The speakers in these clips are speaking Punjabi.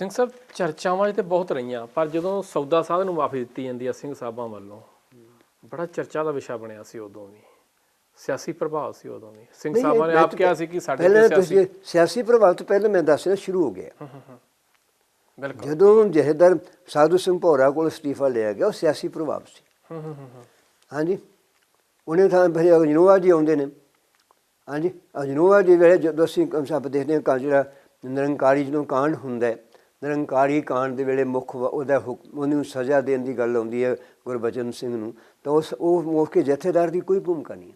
ਸਿੰਘ ਸਾਹਿਬ ਚਰਚਾਵਾਂ ਤੇ ਬਹੁਤ ਰਹੀਆਂ ਪਰ ਜਦੋਂ ਸੌਦਾ ਸਾਧ ਨੂੰ ਮਾਫੀ ਦਿੱਤੀ ਜਾਂਦੀ ਆ ਸਿੰਘ ਸਾਹਿਬਾਂ ਵੱਲੋਂ ਬੜਾ ਚਰਚਾ ਦਾ ਵਿਸ਼ਾ ਬਣਿਆ ਸੀ ਉਦੋਂ ਵੀ। ਸਿਆਸੀ ਪ੍ਰਭਾਵ ਸੀ ਉਦੋਂ ਵੀ। ਸਿੰਘ ਸਾਹਿਬਾਂ ਨੇ ਆਪ ਕਿਹਾ ਸੀ ਕਿ ਸਾਡੇ ਤੇ ਸਿਆਸੀ ਤੁਸੀਂ ਸਿਆਸੀ ਪ੍ਰਭਾਵ ਤੋਂ ਪਹਿਲਾਂ ਮੈਂ ਦੱਸਣਾ ਸ਼ੁਰੂ ਹੋ ਗਿਆ। ਬਿਲਕੁਲ। ਜਦੋਂ ਜਹੇਦਾਰ ਸਾਧੂ ਸਿੰਘ ਭੌਰਾ ਕੋਲ ਅਸਤੀਫਾ ਲਿਆ ਗਿਆ ਉਹ ਸਿਆਸੀ ਪ੍ਰਭਾਵ ਸੀ। ਹੂੰ ਹੂੰ ਹੂੰ ਹੂੰ। ਹਾਂਜੀ। ਉਹਨੇ ਤਾਂ ਫਿਰ ਅਜਨੋਵਾ ਜੀ ਆਉਂਦੇ ਨੇ। ਹਾਂਜੀ। ਅਜਨੋਵਾ ਜੀ ਵੇਲੇ ਜਦੋਂ ਅਸੀਂ ਸਭ ਦੇਖਦੇ ਹਾਂ ਕਾਂਜਰਾ ਨਿਰੰਕਾਰੀ ਜਦੋਂ ਕਾਂਡ ਹੁੰਦਾ ਹੈ ਨਿਰੰਕਾਰੀ ਕਾਂਡ ਦੇ ਵੇਲੇ ਮੁੱਖ ਉਹਦਾ ਹੁਕਮ ਉਹਨੂੰ ਸਜ਼ਾ ਦੇਣ ਦੀ ਗੱਲ ਆਉਂਦੀ ਹੈ ਗੁਰਬਚਨ ਸਿੰਘ ਨੂੰ। ਤਾਂ ਉਸ ਉਹ ਮੌਕੇ ਜਥੇਦਾਰ ਦੀ ਕੋਈ ਭੂਮਿਕਾ ਨਹੀਂ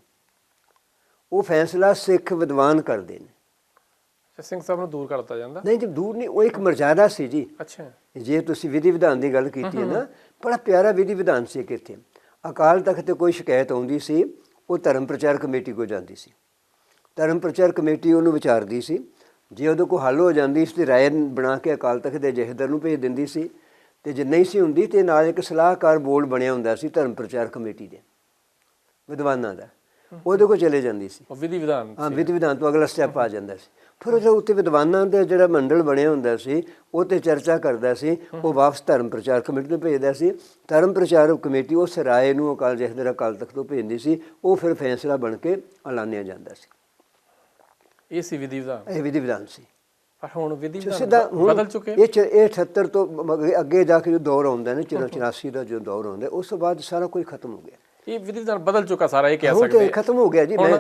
ਉਹ ਫੈਸਲਾ ਸਿੱਖ ਵਿਦਵਾਨ ਕਰਦੇ ਨੇ। ਸਿੰਘ ਸਾਹਿਬ ਨੂੰ ਦੂਰ ਕਰਤਾ ਜਾਂਦਾ? ਨਹੀਂ ਜੀ ਦੂਰ ਨਹੀਂ ਉਹ ਇੱਕ ਮਰਜ਼ਾਦਾ ਸੀ ਜੀ। ਅੱਛਾ। ਜੇ ਤੁਸੀਂ ਵਿਧੀ ਵਿਧਾਨ ਦੀ ਗੱਲ ਕੀਤੀ ਹੈ ਨਾ ਬੜਾ ਪਿਆਰਾ ਵਿਧੀ ਵਿਧਾਨ ਸੀ ਕਿ ਇੱਥੇ। ਅਕਾਲ ਤਖਤ ਤੇ ਕੋਈ ਸ਼ਿਕਾਇਤ ਆਉਂਦੀ ਸੀ ਉਹ ਧਰਮ ਪ੍ਰਚਾਰ ਕਮੇਟੀ ਕੋ ਜਾਂਦੀ ਸੀ। ਧਰਮ ਪ੍ਰਚਾਰ ਕਮੇਟੀ ਉਹਨੂੰ ਵਿਚਾਰਦੀ ਸੀ ਜੇ ਉਹਦੇ ਕੋ ਹੱਲ ਹੋ ਜਾਂਦੀ ਸੀ ਤੇ ਰਾਏ ਬਣਾ ਕੇ ਅਕਾਲ ਤਖਤ ਦੇ ਜਹੇਦਾਰ ਨੂੰ ਭੇਜ ਦਿੰਦੀ ਸੀ। ਤੇ ਜੇ ਨਹੀਂ ਸੀ ਹੁੰਦੀ ਤੇ ਨਾਲ ਇੱਕ ਸਲਾਹਕਾਰ ਬੋਰਡ ਬਣਿਆ ਹੁੰਦਾ ਸੀ ਧਰਮ ਪ੍ਰਚਾਰ ਕਮੇਟੀ ਦੇ ਵਿਦਵਾਨਾਂ ਦਾ। ਉਹਦੇ ਕੋ ਚਲੇ ਜਾਂਦੀ ਸੀ। ਉਹ ਵਿਧੀ ਵਿਧਾਨ ਹਾਂ ਵਿਧੀ ਵਿਧਾਨ ਤੋਂ ਅਗਲਾ ਸਟੈਪ ਆ ਜਾਂਦਾ ਸੀ। ਫਿਰ ਉਹਦੇ ਉੱਤੇ ਵਿਦਵਾਨਾਂ ਦਾ ਜਿਹੜਾ ਮੰਡਲ ਬਣਿਆ ਹੁੰਦਾ ਸੀ ਉਹ ਤੇ ਚਰਚਾ ਕਰਦਾ ਸੀ ਉਹ ਵਾਪਸ ਧਰਮ ਪ੍ਰਚਾਰ ਕਮੇਟੀ ਨੂੰ ਭੇਜਦਾ ਸੀ। ਧਰਮ ਪ੍ਰਚਾਰ ਕਮੇਟੀ ਉਸ ਰਾਏ ਨੂੰ ਅਕਾਲ ਜਥੇਦਾਰ ਅਕਾਲ ਤਖਤ ਤੋਂ ਭੇਜਦੀ ਸੀ ਉਹ ਫਿਰ ਫੈਸਲਾ ਬਣ ਕੇ ਐਲਾਨਿਆ ਜਾਂਦਾ ਸੀ। ਇਹ ਸੀ ਵਿਧੀ ਵਿਧਾਨ। ਇਹ ਵਿਧੀ ਵਿਧਾਨ ਸੀ। ਪਰ ਹੁਣ ਵਿਧੀ ਵਿਧਾਨ ਬਦਲ ਚੁੱਕੇ? ਇਹ ਇਹ 78 ਤੋਂ ਅੱਗੇ ਜਾ ਕੇ ਜੋ ਦੌਰ ਆਉਂਦਾ ਨਾ 84 ਦਾ ਜੋ ਦੌਰ ਆਉਂਦਾ ਉਸ ਤੋਂ ਬਾਅਦ ਸਾਰਾ ਕੁਝ ਖਤਮ ਹੋ ਗਿਆ। ਇਹ ਵਿਧੀ ਵਿਧਾਨ ਬਦਲ ਚੁੱਕਾ ਸਾਰਾ ਇਹ ਕਹਿ ਸਕਦੇ ਤੇ ਖਤਮ ਹੋ ਗਿਆ ਜੀ ਮੈਂ